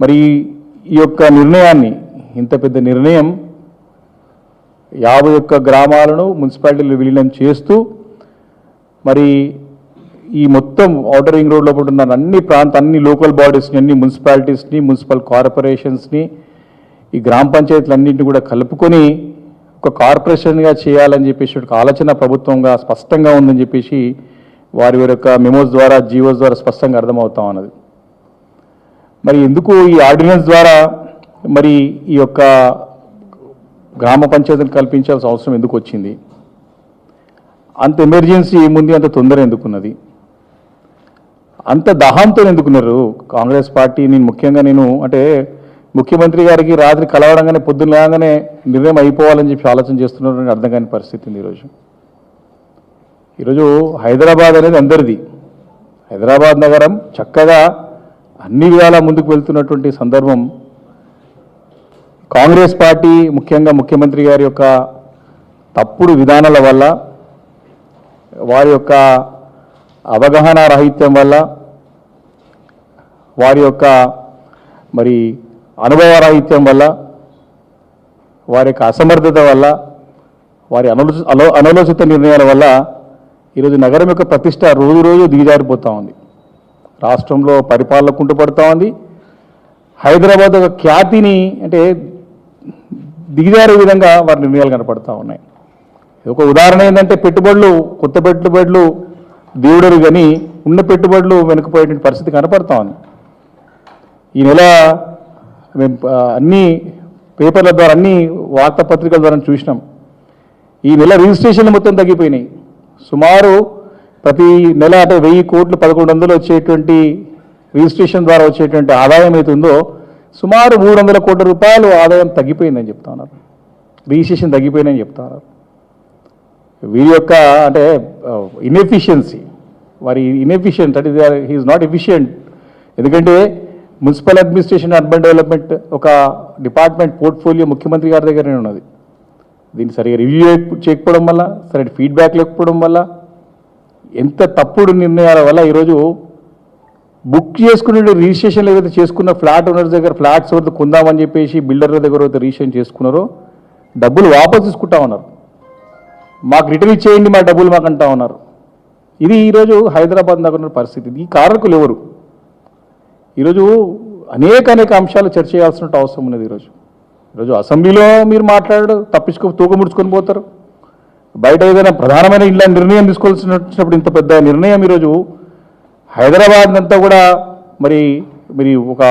మరి ఈ యొక్క నిర్ణయాన్ని ఇంత పెద్ద నిర్ణయం యాభై ఒక్క గ్రామాలను మున్సిపాలిటీలు విలీనం చేస్తూ మరి ఈ మొత్తం ఔటర్ రింగ్ రోడ్లో ఉన్న అన్ని ప్రాంత అన్ని లోకల్ బాడీస్ని అన్ని మున్సిపాలిటీస్ని మున్సిపల్ కార్పొరేషన్స్ని ఈ గ్రామ పంచాయతీలన్నింటినీ కూడా కలుపుకొని ఒక కార్పొరేషన్గా చేయాలని చెప్పేసి ఒక ఆలోచన ప్రభుత్వంగా స్పష్టంగా ఉందని చెప్పేసి వారి వారి యొక్క మెమోస్ ద్వారా జీవోస్ ద్వారా స్పష్టంగా అర్థమవుతా ఉన్నది. మరి ఎందుకు ఈ ఆర్డినెన్స్ ద్వారా మరి ఈ యొక్క గ్రామ పంచాయతీని కల్పించాల్సిన అవసరం ఎందుకు వచ్చింది? అంత ఎమర్జెన్సీ ఏముంది? అంత తొందర ఎందుకున్నది? అంత దహంతో ఎందుకున్నారు? కాంగ్రెస్ పార్టీ నేను ముఖ్యంగా నేను అంటే ముఖ్యమంత్రి గారికి రాత్రి కలవడంగానే పొద్దున్న లేగానే నిర్ణయం అయిపోవాలని చెప్పి ఆలోచన చేస్తున్నారు అర్థం కాని పరిస్థితి ఉంది ఈరోజు. ఈరోజు హైదరాబాద్ అనేది అందరిది. హైదరాబాద్ నగరం చక్కగా అన్ని విధాలా ముందుకు వెళ్తున్నటువంటి సందర్భం కాంగ్రెస్ పార్టీ ముఖ్యంగా ముఖ్యమంత్రి గారి యొక్క తప్పుడు విధానాల వల్ల వారి యొక్క అవగాహన రాహిత్యం వల్ల వారి యొక్క మరి అనుభవ రాహిత్యం వల్ల వారి యొక్క అసమర్థత వల్ల వారి అనలో అలో- అనలోచిత నిర్ణయాల వల్ల ఈరోజు నగరం యొక్క ప్రతిష్ట రోజు రోజు దిగజారిపోతూ ఉంది. రాష్ట్రంలో పరిపాలన కుంటుపడుతూ ఉంది హైదరాబాద్ ఒక ఖ్యాతిని అంటే దిగజారే విధంగా వారి నిర్ణయాలు కనపడతా ఉన్నాయి. ఒక ఉదాహరణ ఏంటంటే పెట్టుబడులు కొత్త పెట్టుబడులు దేవుడరు కానీ ఉన్న పెట్టుబడులు వెనుకపోయేటువంటి పరిస్థితి కనపడతా ఉంది ఈ నెల మేము అన్ని పేపర్ల ద్వారా అన్ని వార్తాపత్రికల ద్వారా చూసినాం. ఈ నెల రిజిస్ట్రేషన్లు మొత్తం తగ్గిపోయినాయి. సుమారు ప్రతి నెల అంటే వెయ్యి కోట్లు పదకొండు వందలు వచ్చేటువంటి రిజిస్ట్రేషన్ ద్వారా వచ్చేటువంటి ఆదాయం అవుతుందో సుమారు మూడు వందల కోట్ల రూపాయలు ఆదాయం తగ్గిపోయిందని చెప్తా ఉన్నారు రిజిస్ట్రేషన్ తగ్గిపోయిందని చెప్తా ఉన్నారు వీరి యొక్క అంటే ఇన్ఎఫిషియన్సీ వారి ఇన్ఎఫిషియంట్ అంటే హీఈస్ నాట్ ఎఫిషియంట్ ఎందుకంటే మున్సిపల్ అడ్మినిస్ట్రేషన్ అర్బన్ డెవలప్మెంట్ ఒక డిపార్ట్మెంట్ పోర్ట్ఫోలియో ముఖ్యమంత్రి గారి దగ్గరనే ఉన్నది. దీన్ని సరిగా రివ్యూ చేయకపోవడం వల్ల సరైన ఫీడ్బ్యాక్ లేకపోవడం వల్ల ఎంత తప్పుడు నిర్ణయాల వల్ల ఈరోజు బుక్ చేసుకునే రిజిస్ట్రేషన్ ఏదైతే చేసుకున్న ఫ్లాట్ ఓనర్స్ దగ్గర ఫ్లాట్స్ వద్ద కొందామని చెప్పేసి బిల్డర్ల దగ్గర అయితే రిజిస్ట్రేషన్ చేసుకున్నారో డబ్బులు వాపసు తీసుకుంటా ఉన్నారు. మాకు రిటర్న్ ఇచ్చేయండి మా డబ్బులు మాకు అంటా ఉన్నారు. ఇది ఈరోజు హైదరాబాద్ నగర పరిస్థితి. ఈ కారకులు ఎవరు? ఈరోజు అనేక అనేక అంశాలు చర్చ చేయాల్సిన అవసరం ఉన్నది ఈరోజు. ఈరోజు అసెంబ్లీలో మీరు మాట్లాడు తప్పించుకో తూకముడుచుకొని పోతారు. బయట ఏదైనా ప్రధానమైన ఇలా నిర్ణయం తీసుకోవాల్సిన వచ్చినప్పుడు ఇంత పెద్ద నిర్ణయం ఈరోజు హైదరాబాద్ అంతా కూడా మరి మరి ఒక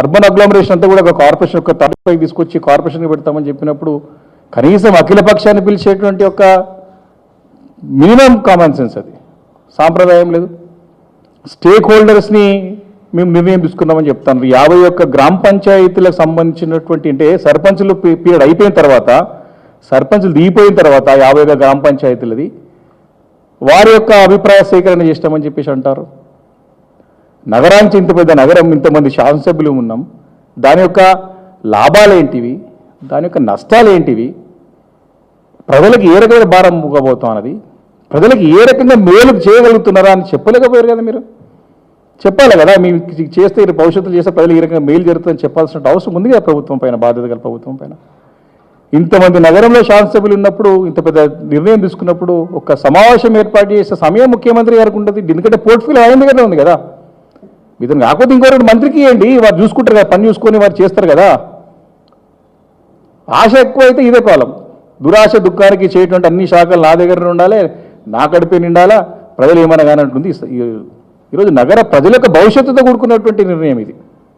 అర్బన్ అగ్లోమరేషన్ అంతా కూడా ఒక కార్పొరేషన్ ఒక తరపుపైకి తీసుకొచ్చి కార్పొరేషన్కి పెడతామని చెప్పినప్పుడు కనీసం అఖిల పక్షాన్ని పిలిచేటువంటి ఒక మినిమం కామన్ సెన్స్ అది. సాంప్రదాయం లేదు. స్టేక్ హోల్డర్స్ని మేము నిర్ణయం తీసుకుందామని చెప్తాను. యాభై ఒక్క గ్రామ పంచాయతీలకు సంబంధించినటువంటి అంటే సర్పంచులు పీరియడ్ అయిపోయిన తర్వాత సర్పంచులు దిగిపోయిన తర్వాత యాభై ఒక్క గ్రామ పంచాయతీలది వారి యొక్క అభిప్రాయ సేకరణ చేస్తామని చెప్పేసి అంటారు. నగరానికి ఇంత పెద్ద నగరం ఇంతమంది శాసనసభ్యులు ఉన్నాం. దాని యొక్క లాభాలు ఏంటివి? దాని యొక్క నష్టాలు ఏంటివి? ప్రజలకు ఏ రకమైన భారం ముగబోతాం అన్నది. ప్రజలకు ఏ రకంగా మేలు చేయగలుగుతున్నారా అని చెప్పలేకపోయారు కదా మీరు? చెప్పాలి కదా మీ చేస్తే భవిష్యత్తులో చేస్తే ప్రజలు ఈ రకంగా మేలు జరుగుతుందని చెప్పాల్సిన అవసరం ఉంది కదా ప్రభుత్వం పైన బాధ్యత గల ప్రభుత్వం పైన. ఇంతమంది నగరంలో శాసనసభ్యులు ఉన్నప్పుడు ఇంత పెద్ద నిర్ణయం తీసుకున్నప్పుడు ఒక సమావేశం ఏర్పాటు చేసే సమయం ముఖ్యమంత్రి గారికి ఉంటుంది ఎందుకంటే పోర్ట్ఫోలియో ఆయన దగ్గర ఉంది కదా. ఇతను కాకపోతే ఇంకో రెండు మంత్రికి ఇవ్వండి. వారు చూసుకుంటారు కదా పని చూసుకొని వారు చేస్తారు కదా. ఆశ ఎక్కువైతే ఇదే ప్రాబ్లం దురాశ దుఃఖానికి చేయటువంటి అన్ని శాఖలు నా దగ్గర ఉండాలి. నా కడిపే నిండాలా? ప్రజలు ఏమనగానంటుంది ఈరోజు నగర ప్రజల యొక్క భవిష్యత్తుతో కూడుకున్నటువంటి నిర్ణయం ఇది.